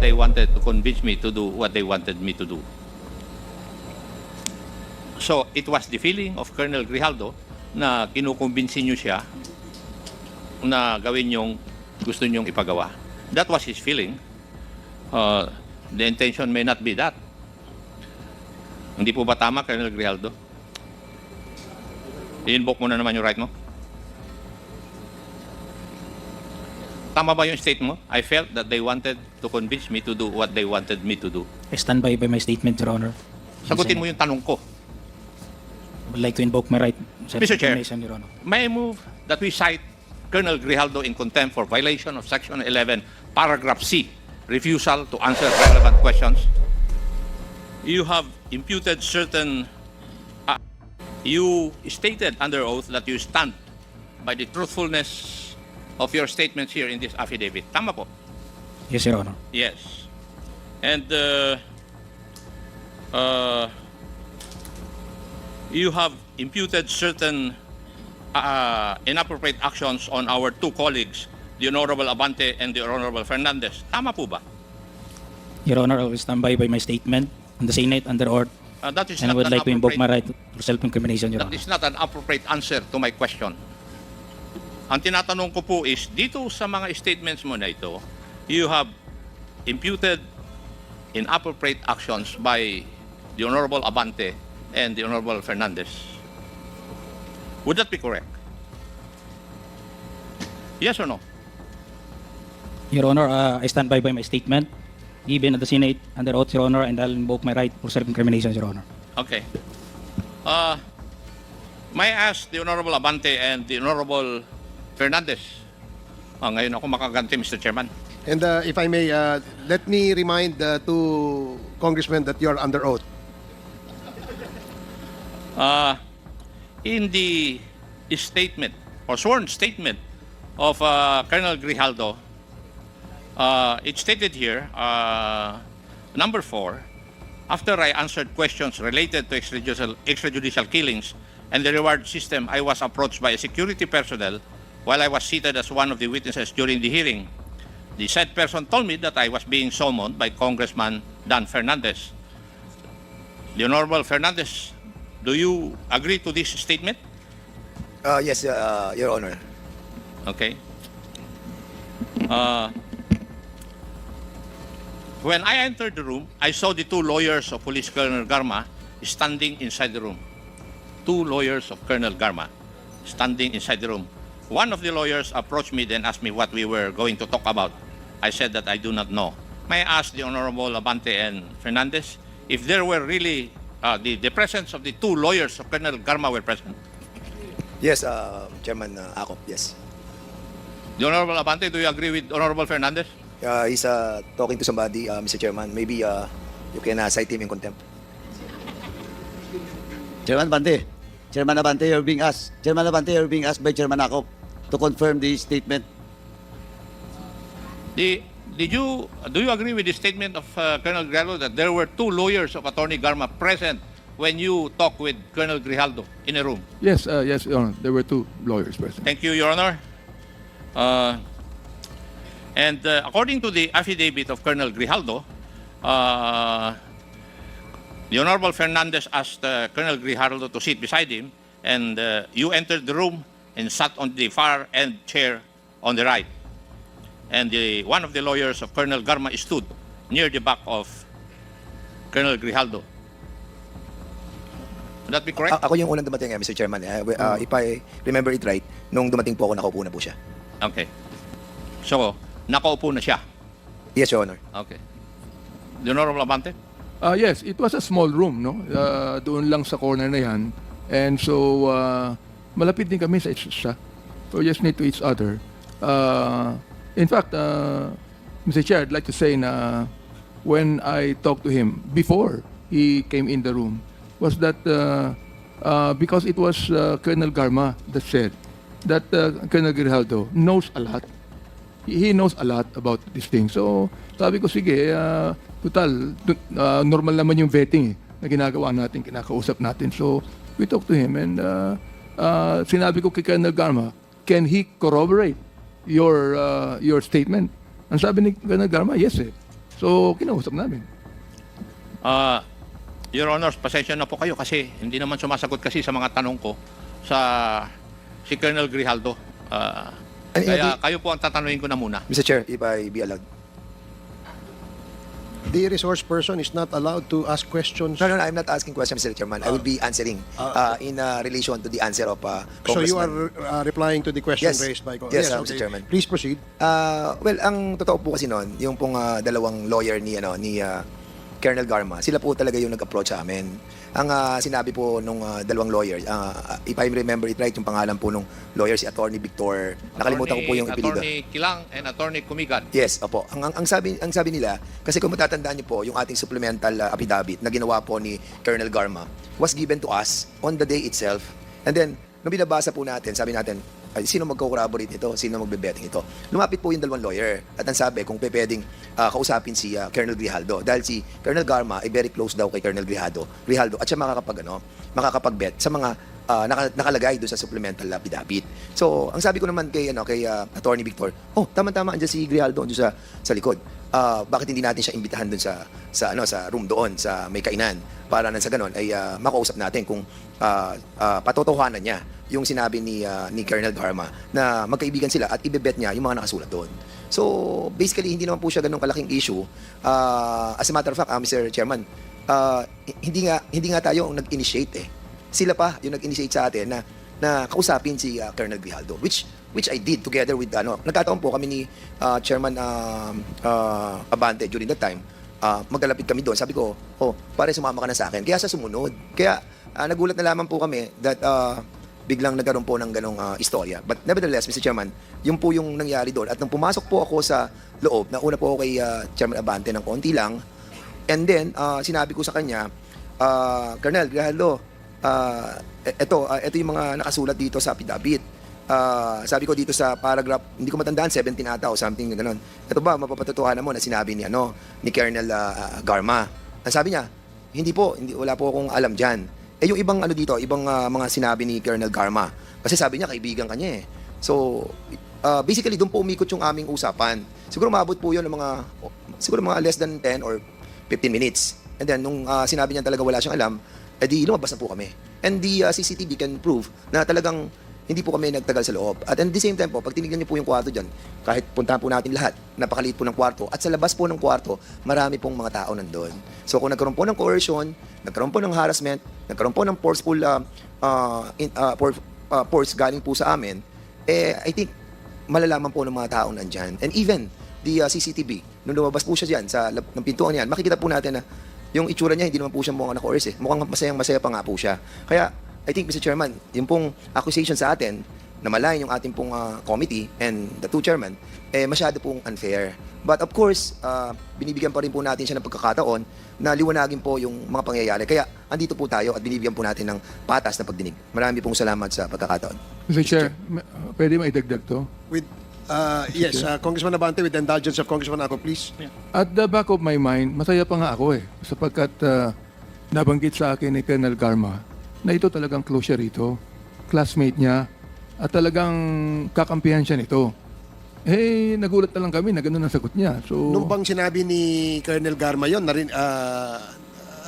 they wanted to convince me to do what they wanted me to do. So, it was the feeling of Colonel Grijaldo na kinukumbinsin niyo siya na gawin yung gusto niyong ipagawa. That was his feeling. Uh, the intention may not be that. Hindi po ba tama, Colonel Grijaldo? I-invoke mo na naman yung right mo. Tama ba yung state mo? I felt that they wanted to convince me to do what they wanted me to do. I stand by by my statement, Your Honor. Sagutin mo yung tanong ko. I would like to invoke my right. Mr. Chair. Self-incrimination, Your Honor. May I move that we cite Colonel Grijaldo in contempt for violation of Section 11, Paragraph C, refusal to answer relevant questions. You have imputed certain... uh, you stated under oath that you stand by the truthfulness of your statements here in this affidavit. Tama po? Yes, Your Honor. Yes. And uh, uh, you have imputed certain uh, inappropriate actions on our two colleagues, the Honorable Abante and the Honorable Fernandez. Tama po ba? Your Honor, I will stand by by my statement on the Senate under oath, Uh, that is and I not would an like to invoke my appropriate- right to self-incrimination, Your That Honor. is not an appropriate answer to my question. Ang tinatanong ko po is, dito sa mga statements mo na ito, you have imputed inappropriate actions by the Honorable Abante and the Honorable Fernandez. Would that be correct? Yes or no? Your Honor, uh, I stand by by my statement given at the Senate under oath, Your Honor, and I'll invoke my right for self-incrimination, Your Honor. Okay. Uh, may I ask the Honorable Abante and the Honorable Fernandez? Ah, ngayon ako makaganti, Mr. Chairman. And uh, if I may, uh, let me remind uh, to Congressman that you're under oath. Uh, in the statement or sworn statement of uh, Colonel Grijaldo, uh, it stated here, uh, number four, after I answered questions related to extrajudicial, extrajudicial killings and the reward system, I was approached by a security personnel while I was seated as one of the witnesses during the hearing. The said person told me that I was being summoned by Congressman Dan Fernandez. The Honorable Fernandez, do you agree to this statement? Uh, yes, uh, Your Honor. Okay. Uh, when I entered the room, I saw the two lawyers of Police Colonel Garma standing inside the room. Two lawyers of Colonel Garma standing inside the room. One of the lawyers approached me then asked me what we were going to talk about. I said that I do not know. May I ask the Honorable Abante and Fernandez if there were really uh, the, the presence of the two lawyers of Colonel Garma were present? Yes, uh, Chairman uh, Akop, yes. The Honorable Abante, do you agree with Honorable Fernandez? Uh, he's uh, talking to somebody, uh, Mr. Chairman. Maybe uh, you can uh, cite him in contempt. Chairman Abante, Chairman Abante, you're being asked. Chairman Abante, you're being asked by Chairman Akop to confirm the statement. The, did you do you agree with the statement of uh, Colonel Grijaldo that there were two lawyers of Attorney Garma present when you talked with Colonel Grijaldo in a room? Yes, uh, yes, Your Honor. There were two lawyers present. Thank you, Your Honor. Uh, and uh, according to the affidavit of Colonel Grijaldo, uh, the Honorable Fernandez asked uh, Colonel Grijaldo to sit beside him, and uh, you entered the room and sat on the far end chair on the right. And the, one of the lawyers of Colonel Garma stood near the back of Colonel Grijaldo. Would that be correct? A- ako yung unang dumating, eh, Mr. Chairman. Uh, w- uh, If I remember it right, nung dumating po ako, nakaupo na po siya. Okay. So, nakaupo na siya. Yes, Your Honor. Okay. The Honorable Abante? Uh, yes, it was a small room, no? Uh, doon lang sa corner na yan. And so, uh, malapit din kami sa isa't isa. We're just near to each other. Uh, in fact, uh, Mr. Chair, I'd like to say na when I talked to him before he came in the room was that uh, uh, because it was uh, Colonel Garma that said that uh, Colonel Grijaldo knows a lot he knows a lot about this thing. So, sabi ko, sige, uh, total, uh, normal naman yung vetting eh, na ginagawa natin, kinakausap natin. So, we talked to him and uh, uh, sinabi ko kay Colonel Garma, can he corroborate your uh, your statement? Ang sabi ni Colonel Garma, yes eh. So, kinausap namin. Ah, Your Honor, pasensya na po kayo kasi hindi naman sumasagot kasi sa mga tanong ko sa si Colonel Grijaldo. Ah, kaya kayo po ang tatanungin ko na muna. Mr. Chair, if I be allowed. The resource person is not allowed to ask questions. No, no, no, I'm not asking questions, Mr. Chairman. I will be answering uh, in uh, relation to the answer of uh, So you Congressman. are uh, replying to the question Yes. raised by... Yes, uh, Mr. Chairman. Please proceed. Ah, well, ang totoo po kasi noon, yung pong ah, dalawang lawyer ni ano ni ah, Colonel Garma, sila po talaga yung nag-approach sa amin. Ang ah, sinabi po nung ah, dalawang lawyer, ah, if I remember it right, yung pangalan po nung lawyer si Attorney Victor. Nakalimutan ko po yung apelyido. Attorney Kilang and Attorney Kumigat. Yes, opo. Ang, ang, ang sabi ang sabi nila kasi kung matatandaan niyo po yung ating supplemental uh, affidavit na ginawa po ni Colonel Garma was given to us on the day itself. And then nung binabasa po natin, sabi natin, ay, sino magko-corroborate nito? Sino magbe-betting ito? Lumapit po yung dalawang lawyer at ang sabi kung pwedeng uh, kausapin si uh, Colonel Grijaldo dahil si Colonel Garma ay very close daw kay Colonel Grijaldo, Grijaldo at siya makakapag ano, makakapag-bet sa mga ah, naka- nakalagay doon sa supplemental affidavit. So, ang sabi ko naman kay ano kay ah, Attorney Victor, oh, tama-tama andiyan si Grijaldo doon sa sa likod. Ah, bakit hindi natin siya imbitahan doon sa sa ano sa room doon sa may kainan para nang sa ganun ay ah, makausap natin kung ah, ah, patotohanan niya yung sinabi ni ah, ni Colonel Garma na magkaibigan sila at ibebet niya yung mga nakasulat doon. So, basically hindi naman po siya ganun kalaking issue. Ah, as a matter of fact, ah, Mr. Chairman, ah, hindi nga hindi nga tayo ang nag-initiate eh sila pa yung nag-initiate sa atin na na kausapin si uh, Colonel Grijaldo which which I did together with ano nagkataon po kami ni uh, Chairman um, uh, Abante during that time. Uh, magkalapit kami doon. Sabi ko oh pare sumama ka na sa akin. Kaya sa sumunod. Kaya uh, nagulat na lamang po kami that uh, biglang nagkaroon po ng ganong uh, istorya. But nevertheless Mr. Chairman yung po yung nangyari doon. At nung pumasok po ako sa loob nauna po ako kay uh, Chairman Abante ng konti lang. And then, ah, sinabi ko sa kanya, ah, Colonel Grijaldo, ah, e- eto, ah, eto yung mga nakasulat dito sa affidavit. Ah, sabi ko dito sa paragraph, hindi ko matandaan, 17 ata o something ganun. Ito ba, mapapatotohanan mo na sinabi ni, ano, ni Colonel ah, Garma. Ang sabi niya, hindi po, hindi, wala po akong alam dyan. Eh yung ibang ano dito, ibang ah, mga sinabi ni Colonel Garma. Kasi sabi niya, kaibigan kanya eh. So, ah, basically, doon po umikot yung aming usapan. Siguro maabot po yun ng mga, siguro mga less than 10 or 15 minutes. And then, nung ah, sinabi niya talaga wala siyang alam, edi lumabas na po kami. And the ah, CCTV can prove na talagang hindi po kami nagtagal sa loob. At at the same time po, pag tinignan niyo po yung kwarto dyan, kahit puntahan po natin lahat, napakaliit po ng kwarto. At sa labas po ng kwarto, marami pong mga tao nandun. So kung nagkaroon po ng coercion, nagkaroon po ng harassment, nagkaroon po ng forceful uh, uh, in, uh, for, uh, force galing po sa amin, eh, I think malalaman po ng mga taong nandyan. And even the uh, CCTV, nung lumabas po siya dyan sa lab- ng pintuan yan, makikita po natin na yung itsura niya, hindi naman po siya mukhang naka-coerce eh. Mukhang masayang masaya pa nga po siya. Kaya, I think, Mr. Chairman, yung pong accusation sa atin, na malayan yung ating pong uh, committee and the two chairman, eh, masyado pong unfair. But of course, uh, binibigyan pa rin po natin siya ng pagkakataon na liwanagin po yung mga pangyayari. Kaya, andito po tayo at binibigyan po natin ng patas na pagdinig. Marami pong salamat sa pagkakataon. Mr. Chair, ma- pwede maidagdag to? With, uh, yes, uh, Congressman Abante, with the indulgence of Congressman Ako, please. At the back of my mind, masaya pa nga ako eh. Sapagkat ah, nabanggit sa akin ni Colonel Garma na ito talagang close siya rito. Classmate niya. At talagang kakampihan siya nito. Eh, nagulat na lang kami na gano'n ang sagot niya. So, Nung bang sinabi ni Colonel Garma yun, na rin, uh,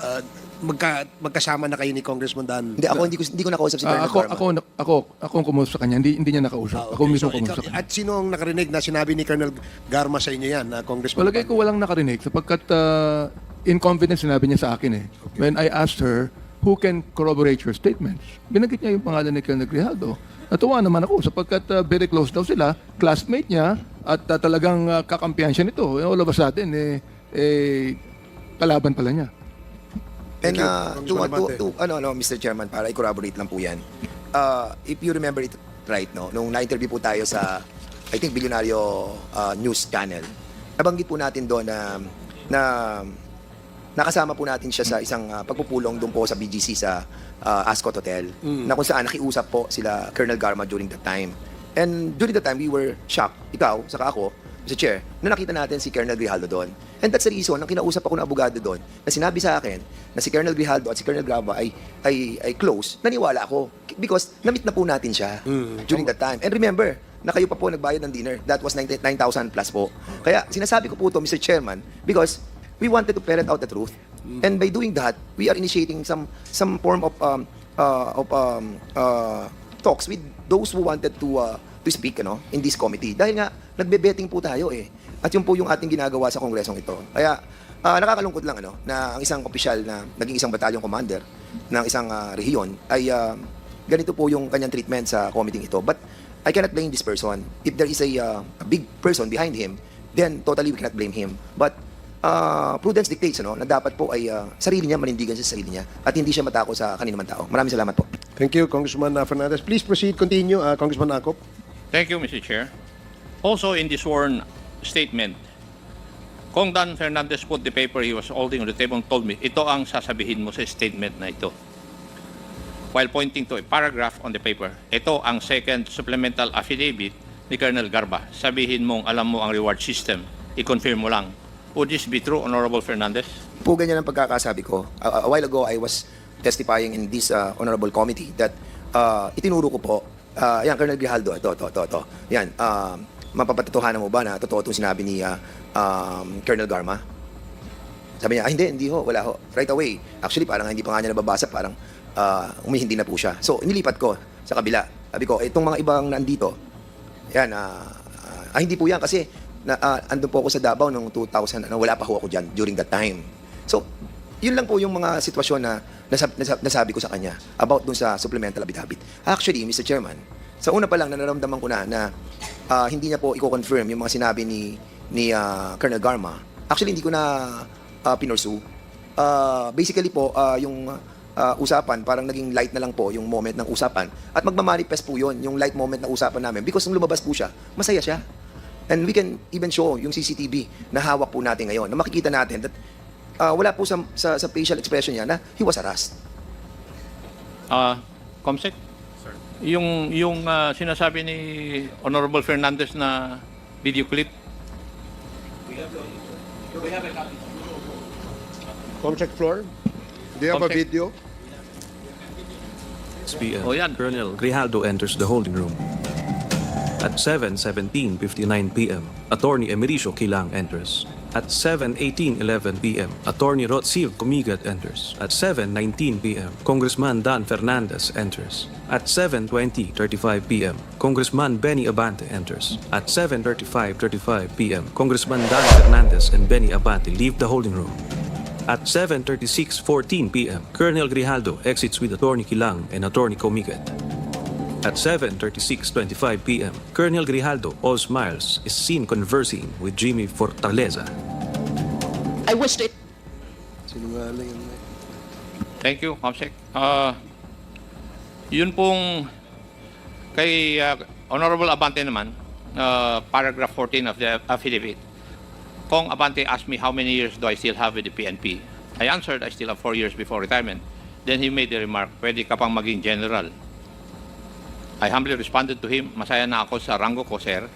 uh, magka, magkasama na kayo ni Congressman Dan? Hindi, ako hindi ko, hindi ko nakausap si ah, Colonel ako, Garma. ako, ako, ako ang kumusap sa kanya. Hindi, hindi niya nakausap. Ah, Ako okay. mismo So, kumusap ikaw- sa kanya. At sino ang nakarinig na sinabi ni Colonel Garma sa inyo yan, na Congressman? Palagay ko walang nakarinig sapagkat uh, in confidence sinabi niya sa akin eh. When I asked her, who can corroborate your statements? Binanggit niya yung pangalan ni Colonel Grijaldo. Natuwa naman ako sapagkat uh, very close daw sila, classmate niya, at uh, talagang uh, kakampihan siya nito. Eh, all of a sudden, eh, eh, kalaban pala niya. Thank And you, uh, to, Congressman to, Abante. to, ano, ano, Mr. Chairman, para i-corroborate lang po yan. Uh, if you remember it right, no, nung na-interview po tayo sa, I think, Bilyonaryo uh, News Channel, nabanggit po natin doon na, na nakasama po natin siya sa isang uh, pagpupulong doon po sa BGC sa uh, Ascot Hotel, na kung saan nakiusap po sila Colonel Garma during that time. And during that time, we were shocked, ikaw, saka ako, Mr. Chair, na nakita natin si Colonel Grijaldo doon. And that's the reason, nang kinausap ako ng abogado doon, na sinabi sa akin na si Colonel Grijaldo at si Colonel Grava ay, ay, ay close, naniwala ako. Because na-meet na po natin siya during that time. And remember, na kayo pa po nagbayad ng dinner. That was 90 9,000 plus po. Kaya sinasabi ko po to, Mr. Chairman, because we wanted to ferret out the truth. And by doing that, we are initiating some some form of um, uh, of um, uh, talks with those who wanted to uh, to speak ano, in this committee. Dahil nga, nagbe-betting po tayo eh. At yun po yung ating ginagawa sa kongresong ito. Kaya, ah, nakakalungkot lang ano, na ang isang opisyal na naging isang batalyon commander ng isang ah, rehiyon ay ah, ganito po yung kanyang treatment sa committee ito. But I cannot blame this person. If there is a, ah, a big person behind him, then totally we cannot blame him. But ah, prudence dictates ano, na dapat po ay ah, sarili niya, manindigan siya sa sarili niya at hindi siya matako sa kanino man tao. Maraming salamat po. Thank you, Congressman uh, Fernandez. Please proceed, continue, uh, Congressman Akop. Thank you, Mr. Chair. Also in the sworn statement, Kong Dan Fernandez put the paper he was holding on the table and told me, ito ang sasabihin mo sa statement na ito. While pointing to a paragraph on the paper, ito ang second supplemental affidavit ni Colonel Garba. Sabihin mong alam mo ang reward system. I-confirm mo lang. Would this be true, Honorable Fernandez? po ganyan ang pagkakasabi ko. A, a while ago, I was testifying in this uh, honorable committee that uh, itinuro ko po, uh, yan, Colonel Grijaldo, ito, ito, ito, ito. Yan, uh, mapapatotohanan mo ba na totoo itong sinabi ni uh, um, Colonel Garma? Sabi niya, ah, hindi, hindi ho, wala ho. Right away. Actually, parang hindi pa nga niya nababasa, parang uh, umihindi na po siya. So, nilipat ko sa kabila. Sabi ko, itong mga ibang nandito, yan, ah, ah, hindi po yan kasi na, ah, andun po ako sa Davao noong 2000, ano, wala pa ho ako dyan during that time. So, yun lang po yung mga sitwasyon na nasab, nasab, nasabi ko sa kanya about dun sa supplemental affidavit. Actually, Mr. Chairman, sa una pa lang, nanaramdaman ko na na ah, hindi niya po i-confirm yung mga sinabi ni ni ah, Colonel Garma. Actually, hindi ko na uh, pinursu. Ah, basically po, ah, yung ah, usapan, parang naging light na lang po yung moment ng usapan. At magmamanifest po yun, yung light moment ng usapan namin. Because nung lumabas po siya, masaya siya. And we can even show yung CCTV na hawak po natin ngayon, na makikita natin that ah, wala po sa, sa, sa facial expression niya na he was harassed. Ah, Comsec? Yung yung ah, sinasabi ni Honorable Fernandez na video clip, Comcheck floor. Do you have a video? 6 p.m. Oh, yan. Colonel Grijaldo enters the holding room. At 7:17:59 p.m., Attorney Emericio Kilang enters. At 7:18:11 p.m., Attorney Rotzil Comigat enters. At 7:19 p.m., Congressman Dan Fernandez enters. At 7:20:35 p.m., Congressman Benny Abante enters. At 7:35:35 p.m., Congressman Dan Fernandez and Benny Abante leave the holding room. At 7.36.14 p.m., Colonel Grijaldo exits with Attorney Kilang and Attorney Comigat. At 7.36.25 p.m., Colonel Grijaldo, all smiles, is seen conversing with Jimmy Fortaleza. I wished it Sinungaling yan. Thank you, Comsec. Ah, yun pong kay ah, Honorable Abante naman, ah, paragraph 14 of the affidavit. Kong Abante asked me how many years do I still have with the PNP. I answered I still have four years before retirement. Then he made the remark, pwede ka pang maging general. I humbly responded to him, masaya na ako sa rango ko, sir.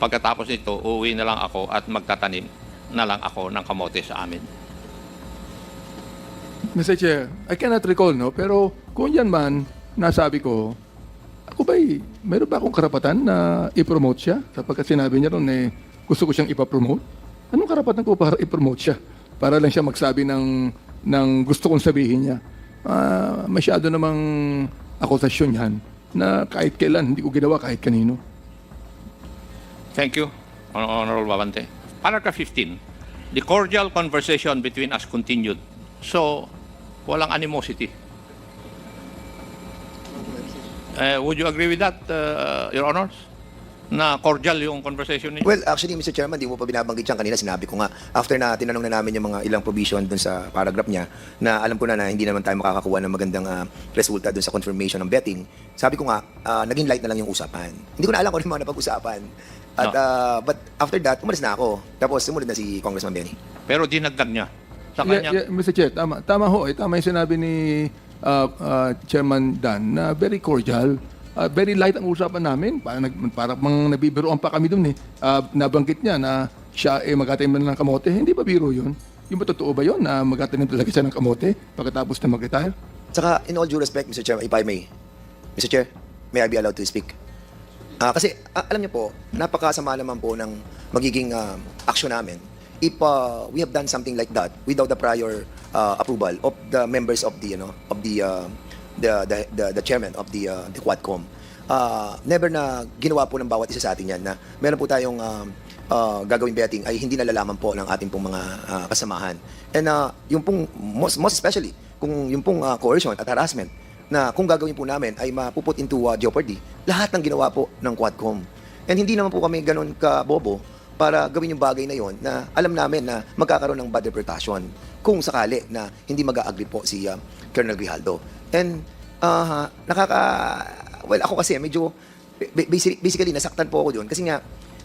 Pagkatapos nito, uuwi na lang ako at magtatanim na lang ako ng kamote sa amin. Mr. Chair, I cannot recall, no? Pero kung yan man, nasabi ko, ako ba'y, meron ba akong karapatan na i-promote siya? Sapagkat sinabi niya ron, eh, gusto ko siyang ipapromote. Anong karapatan ko para i-promote siya? Para lang siya magsabi ng, ng gusto kong sabihin niya. Ah, masyado namang akusasyon yan na kahit kailan, hindi ko ginawa kahit kanino. Thank you, Hon- Honorable Babante. Paragraph 15. The cordial conversation between us continued. So, walang animosity. Uh, would you agree with that, uh, Your Honors? Na cordial yung conversation niyo? Well, actually, Mr. Chairman, di mo pa binabanggit yan kanina. Sinabi ko nga, after na tinanong na namin yung mga ilang provision dun sa paragraph niya, na alam ko na na hindi naman tayo makakakuha ng magandang ah, resulta dun sa confirmation ng betting, sabi ko nga, ah, naging light na lang yung usapan. Hindi ko na alam kung ano yung mga napag-usapan. At, No. ah, but after that, umalis na ako. Tapos sumunod na si Congressman Benny. Pero dinagdag niya. Sa Yeah, kanya, yeah, Mr. Chair, tama, tama ho. Eh, tama yung sinabi ni uh, uh, Chairman Dan na very cordial. Uh, very light ang usapan namin. Parang, nag, parang mang nabibiroan pa kami dun eh. Uh, nabanggit niya na siya eh, magtatanim na ng kamote. Hindi ba biro yun? Yung ba totoo ba yun na magtatanim talaga siya ng kamote pagkatapos na mag-retire? Saka, in all due respect, Mr. Chairman, if I may, Mr. Chair, may I be allowed to speak? Ah, kasi ah, alam niyo po, napakasama naman po ng magiging ah, action namin if ah, we have done something like that without the prior ah, approval of the members of the you know of the ah, the, the, the chairman of the ah, the Quadcom. Ah, never na ginawa po ng bawat isa sa atin yan na meron po tayong ah, ah, gagawing betting ay hindi nalalaman po ng ating pong mga ah, kasamahan. And ah, yung pong most, most especially kung yung pong ah, coercion at harassment na kung gagawin po namin ay mapuput into uh, jeopardy lahat ng ginawa po ng Quadcom. And hindi naman po kami ganun kabobo para gawin yung bagay na yon na alam namin na magkakaroon ng bad reputation kung sakali na hindi mag-agree po si uh, Colonel Grijaldo. And uh, nakaka... Well, ako kasi medyo... ba- Basically, basically nasaktan po ako doon kasi nga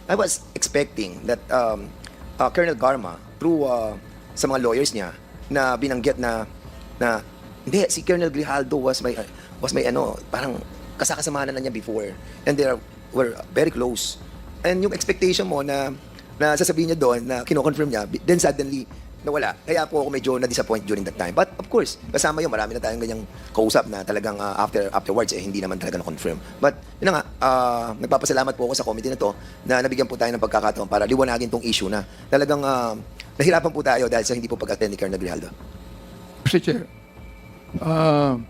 I was expecting that um, uh, Colonel Garma through uh, sa mga lawyers niya na binanggit na na hindi si Colonel Grijaldo was my uh, was my ano parang kasakasamahan na niya before and they were very close and yung expectation mo na na sasabihin niya doon na kino-confirm niya then suddenly nawala kaya po ako medyo na-disappoint during that time but of course kasama yun marami na tayong ganyang kausap na talagang uh, after afterwards eh hindi naman talaga na-confirm but yun nga uh, nagpapasalamat po ako sa committee na to na nabigyan po tayo ng pagkakataon para liwanagin tong issue na talagang uh, nahirapan po tayo dahil sa hindi po pag-attend ni Colonel Grijaldo Mr. Chair, ah,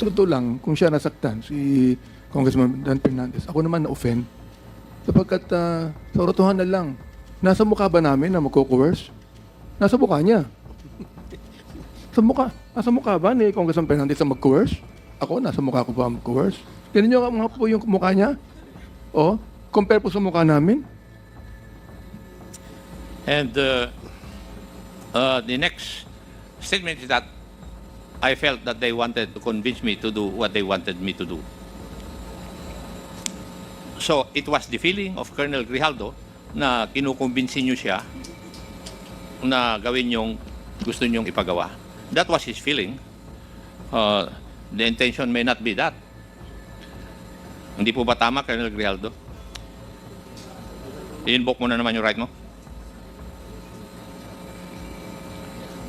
totoo lang, kung siya nasaktan, si Congressman Dan Fernandez, ako naman na-offend. Sapagkat ah, sa totohan na lang, nasa mukha ba namin na magko-coerce? Nasa mukha niya. Sa mukha. Nasa mukha ba ni Congressman Fernandez na mag-coerce? Ako, nasa mukha ko ba mag-coerce? Ganun mga po yung mukha niya. O, compare po sa mukha namin. And uh, uh, the next statement is that I felt that they wanted to convince me to do what they wanted me to do. So it was the feeling of Colonel Grijaldo na kinukumbinsin niyo siya na gawin yung gusto niyong ipagawa. That was his feeling. Uh, the intention may not be that. Hindi po ba tama, Colonel Grijaldo? I-invoke mo na naman yung right mo.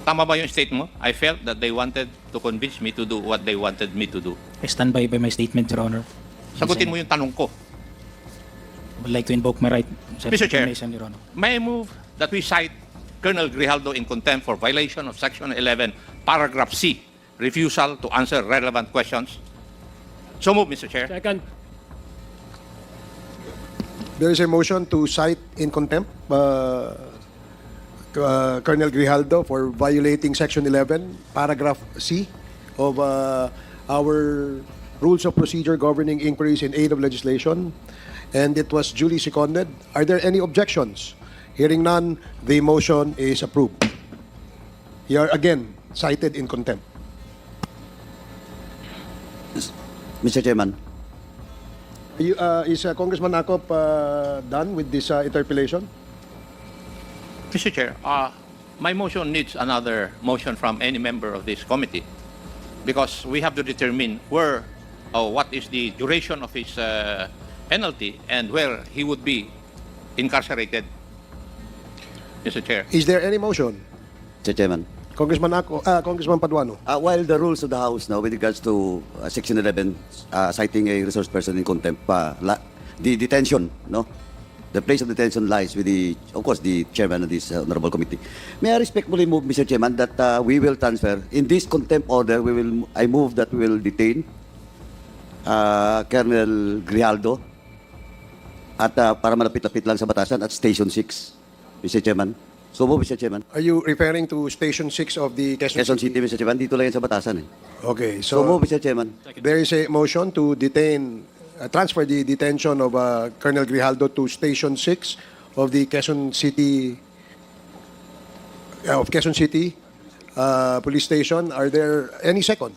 Tama ba yung state mo? I felt that they wanted to convince me to do what they wanted me to do. I stand by by my statement, Your Honor. Sagutin mo yung tanong ko. I would like to invoke my right. Mr. Chair. Self-incrimination, Your Honor. May I move that we cite Colonel Grijaldo in contempt for violation of Section 11, Paragraph C, refusal to answer relevant questions? So move, Mr. Chair. Second. There is a motion to cite in contempt uh, uh, Colonel Grijaldo for violating Section 11, Paragraph C of uh, our Rules of Procedure Governing Inquiries in Aid of Legislation, and it was duly seconded. Are there any objections? Hearing none, the motion is approved. You are again cited in contempt. Mr. Chairman, You, uh, is uh, Congressman Akop uh, done with this uh, interpellation? Mr. Chair, uh, my motion needs another motion from any member of this committee because we have to determine where or what is the duration of his uh, penalty and where he would be incarcerated. Mr. Chair. Is there any motion? Mr. Chairman. Congressman Ako, uh, Congressman Paduano. Uh, while the rules of the House now with regards to uh, Section 11, uh, citing a resource person in contempt, uh, la- the detention, no? The place of detention lies with the, of course, the chairman of this uh, honorable committee. May I respectfully move, Mr. Chairman, that uh, we will transfer, in this contempt order, we will, I move that we will detain uh, Colonel Grijaldo at uh, para malapit-lapit lang sa batasan at Station 6, Mr. Chairman. So move, Mr. Chairman. Are you referring to Station 6 of the Quezon, Quezon City, Mr. Chairman, dito lang yan sa batasan eh. Okay, So so, move, Mr. Chairman. there is a motion to detain, uh, transfer the detention of uh, Colonel Grijaldo to Station 6 of the Quezon City, uh, of Quezon City uh, Police Station. Are there any second?